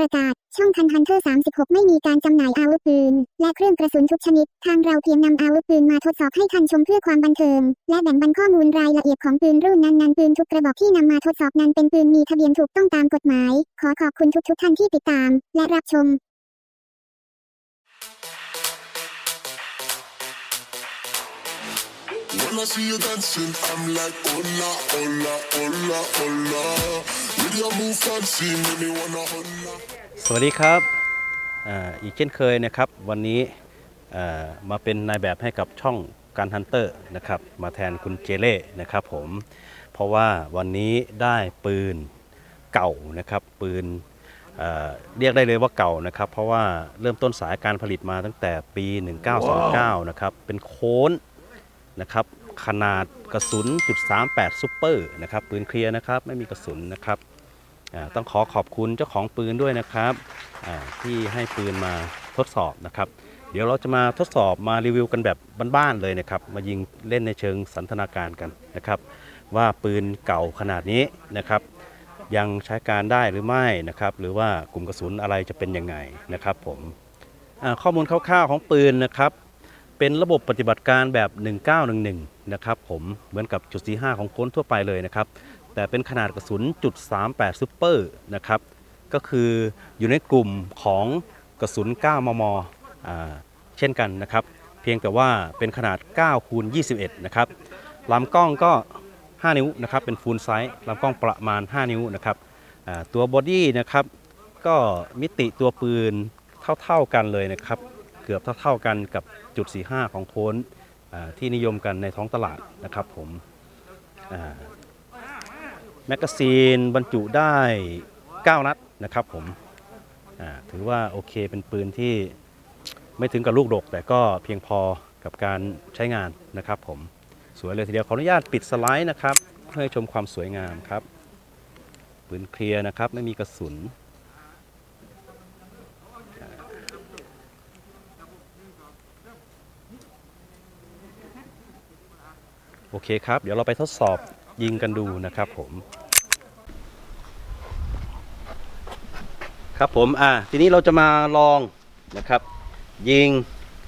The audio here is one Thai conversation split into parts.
ประกาศ ช่องทันฮันเตอร์36 ไม่มีการจำหน่ายอาวุธปืน และเครื่องกระสุนทุกชนิด ทางเราเพียงนำอาวุธปืนมาทดสอบให้ทันชมเพื่อความบันเทิง และแบ่งปันข้อมูลรายละเอียดของปืนรุ่นนั้นๆปืนทุกกระบอกที่นำมาทดสอบนั้นเป็นปืนมีทะเบียนถูกต้องตามกฎหมาย ขอขอบคุณทุกๆท่านที่ติดตาม และรับชม When I see you dancing, I'm like, hola, hola, hola, hola. With your move fancy, make me wanna hola. สวัสดีครับอีกเช่นเคยนะครับ วันนี้มาเป็นนายแบบให้กับช่องการฮันเตอร์นะครับมาแทนคุณเจเล่นะครับผมเพราะว่าวันนี้ได้ปืนเก่านะครับปืนเเรียกได้เลยว่าเก่านะครับ เพราะว่าเริ่มต้นสายการผลิตมาตั้งแต่ปี 1929 นะครับเป็นโค้นนะครับขนาดกระสุนจุด38ซุปเปอร์นะครับปืนเคลียร์นะครับไม่มีกระสุนนะครับ ต้องขอขอบคุณเจ้าของปืนด้วยนะครับที่ให้ปืนมาทดสอบนะครับ เดี๋ยวเราจะมาทดสอบมารีวิวกันแบบบ้านๆเลยนะครับ มายิงเล่นในเชิงสันทนาการกันนะครับ ว่าปืนเก่าขนาดนี้นะครับยังใช้การได้หรือไม่นะครับหรือว่ากลุ่มกระสุนอะไรจะเป็นยังไงนะครับผมข้อมูลคร่าวๆของปืนนะครับเป็นระบบปฏิบัติการแบบ 1911 นะครับผมเหมือนกับจุด45ของโค้นทั่วไปเลยนะครับ แต่เป็นขนาดกระสุนจุด38ซูเปอร์นะครับ ก็คืออยู่ในกลุ่มของกระสุน 9 มมอเช่นกันนะครับ เพียงแต่ว่าเป็นขนาด9คูณ21 นะครับลำกล้องก็ 5 นิ้วนะครับ เป็นฟูลไซส์ลำกล้องประมาณ 5 นิ้วนะครับตัวบอดี้นะครับ ก็มิติตัวปืนเท่าๆกันเลยนะครับ เกือบเท่าๆกันกับจุด45 ของโค้นที่นิยมกันในท้องตลาดนะครับผม แมกกาซีนบรรจุได้ 9 นัดนะครับผมถือว่าโอเคเป็นปืนที่ไม่ถึงกับลูกดก แต่ก็เพียงพอกับการใช้งานนะครับผมสวยเลยทีเดียวขออนุญาตปิดสไลด์นะครับ เพื่อให้ชมความสวยงามครับปืนเคลียร์นะครับไม่มีกระสุนโอเคครับ เดี๋ยวเราไปทดสอบยิงกันดูนะครับผม ครับผมอ่าทีนี้เราจะมาลองนะครับ ยิง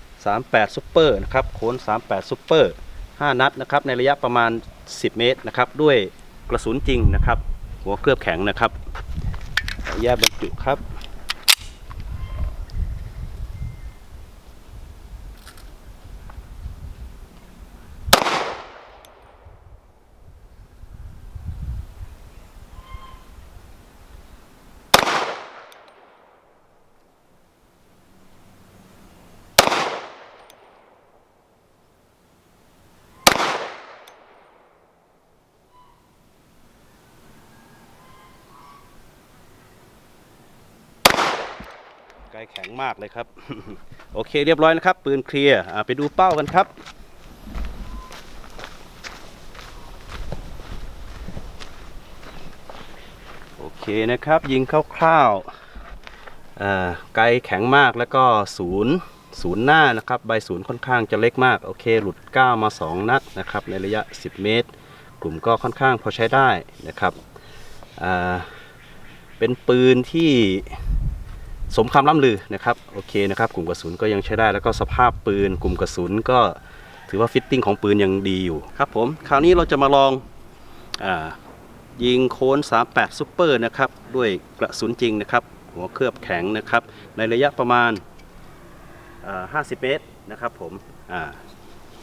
38ซุปเปอร์นะครับโค้น38ซุปเปอร์5นัดนะครับในระยะประมาณ 10 เมตรนะครับด้วยกระสุนจริงนะครับ หัวเคลือบแข็งนะครับขออนุญาตบรรจุครับ ไกลแข็งมากเลยครับ โอเคเรียบร้อยนะครับ ปืนเคลียร์ไปดูเป้ากันครับ โอเคนะครับ ยิงคร่าวๆไกลแข็งมากแล้วก็ศูนย์ศูนย์หน้านะครับ ใบศูนย์ค่อนข้างจะเล็กมาก โอเค หลุด 9 มา 2 นัดนะครับ ในระยะ 10 เมตร กลุ่มก็ค่อนข้างพอใช้ได้นะครับ เป็นปืนที่ สมคำล่ำลือนะครับโอเคนะครับกลุ่มกระสุนก็ยังใช้ได้แล้วก็สภาพปืน กลุ่มกระสุนก็ถือว่าฟิตติ้งของปืนยังดีอยู่ครับผมคราวนี้เราจะมาลองอายิงโค้น 38ซุปเปอร์นะครับด้วยกระสุนจริงนะครับ หัวเคลือบแข็งนะครับ ในระยะประมาณ 50 เมตรนะครับผมอ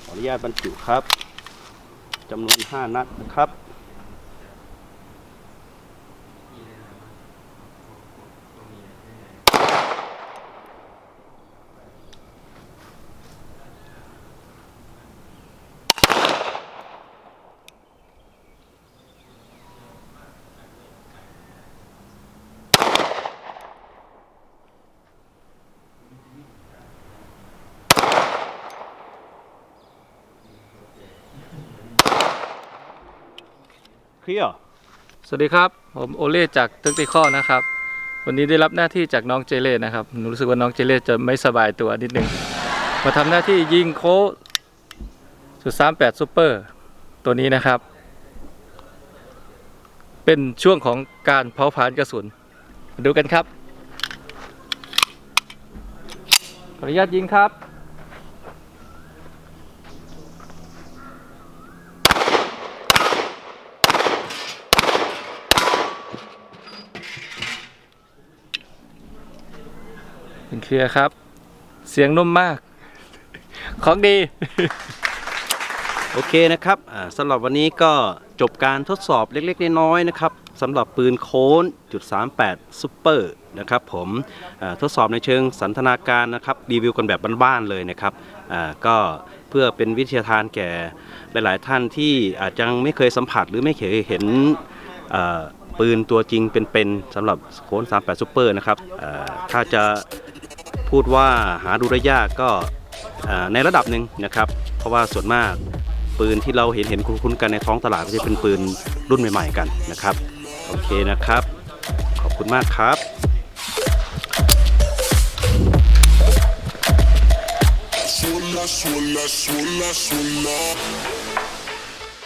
ขออนุญาตบรรจุครับจำนวน 5 นัดนะครับ clear สวัสดีครับ ผมโอเล่จากตึกติคอนะครับ วันนี้ได้รับหน้าที่จากน้องเจเล่นะครับหนูรู้สึกว่าน้องเจเล่จะไม่สบายตัวนิดนึง มาทำหน้าที่ยิงโค้ดสุดสามแปดซูเปอร์ตัวนี้นะครับ เป็นช่วงของการเผาผลาญกระสุน ดูกันครับ ขออนุญาตยิงครับ เป็นเคลียร์ครับ เสียงนุ่มมาก ของดี โอเคนะครับสำหรับวันนี้ก็จบการทดสอบเล็กๆ น้อยๆนะครับสำหรับปืนโค้นจุด38ซูเปอร์นะครับผมทดสอบในเชิงสันทนาการนะครับรีวิวกันแบบบ้านๆเลยนะครับก็เพื่อเป็นวิทยาทานแก่หลาย ๆ ท่านที่อาจจะยังไม่เคยสัมผัสหรือไม่เคยเห็นปืนตัวจริงเป็นๆสำหรับโค้น38ซูเปอร์นะครับถ้าจะ พูดว่าหาดูได้ยากก็ในระดับหนึ่งนะครับ เพราะว่าส่วนมากปืนที่เราเห็นเห็นคุ้นๆกันในท้องตลาดก็จะเป็นปืนรุ่นใหม่ ๆ กันนะครับ โอเคนะครับ ขอบคุณมากครับ Swola, swola, swola, swola.